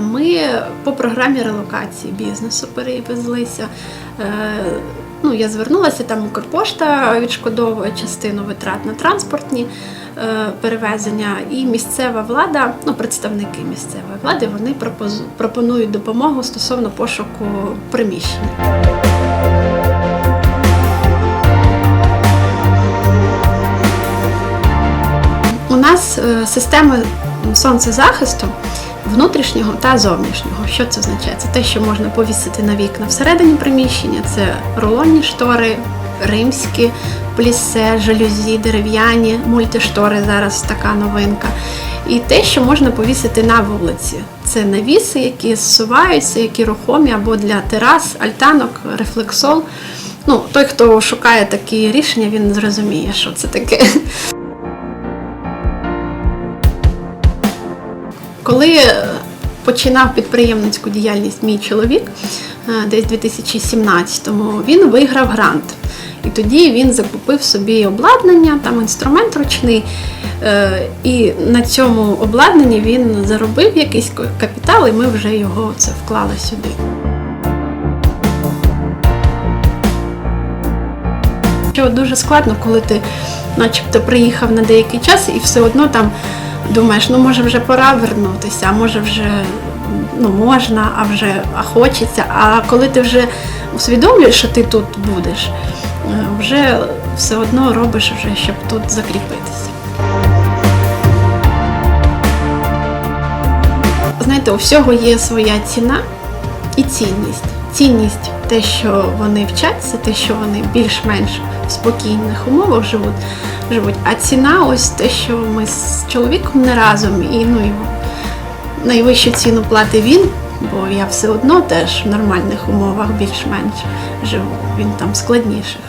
Ми по програмі релокації бізнесу перевезлися. Е, Ну, я звернулася, там Укрпошта відшкодовує частину витрат на транспортні е, перевезення, і місцева влада, ну представники місцевої влади, вони пропонують допомогу стосовно пошуку приміщення. У нас е, система сонцезахисту внутрішнього та зовнішнього. Що це означає? Це те, що можна повісити на вікна всередині приміщення, це рулонні штори, римські, плісе, жалюзі, дерев'яні, мультиштори зараз така новинка. І те, що можна повісити на вулиці. Це навіси, які зсуваються, які рухомі або для терас, альтанок, рефлексол. Ну, той, хто шукає такі рішення, він зрозуміє, що це таке. Коли е, починав підприємницьку діяльність мій чоловік, е, десь у 2017-му, він виграв грант. І тоді він закупив собі обладнання, там інструмент ручний. е, І на цьому обладнанні він заробив якийсь капітал, і ми вже його це вклали сюди. Що дуже складно, коли ти начебто приїхав на деякий час і все одно там думаєш, ну може вже пора вернутися, а може вже ну, можна, а вже а хочеться. А коли ти вже усвідомлюєш, що ти тут будеш, е, вже все одно робиш, вже, щоб тут закріпитися. Знаєте, у всього є своя ціна і цінність. Цінність те, що вони вчаться, те, що вони більш-менш в спокійних умовах живуть, живуть. А ціна ось те, що ми з чоловіком не разом, і ну і найвищу ціну платить він, бо я все одно теж в нормальних умовах більш-менш живу. Він там складніших.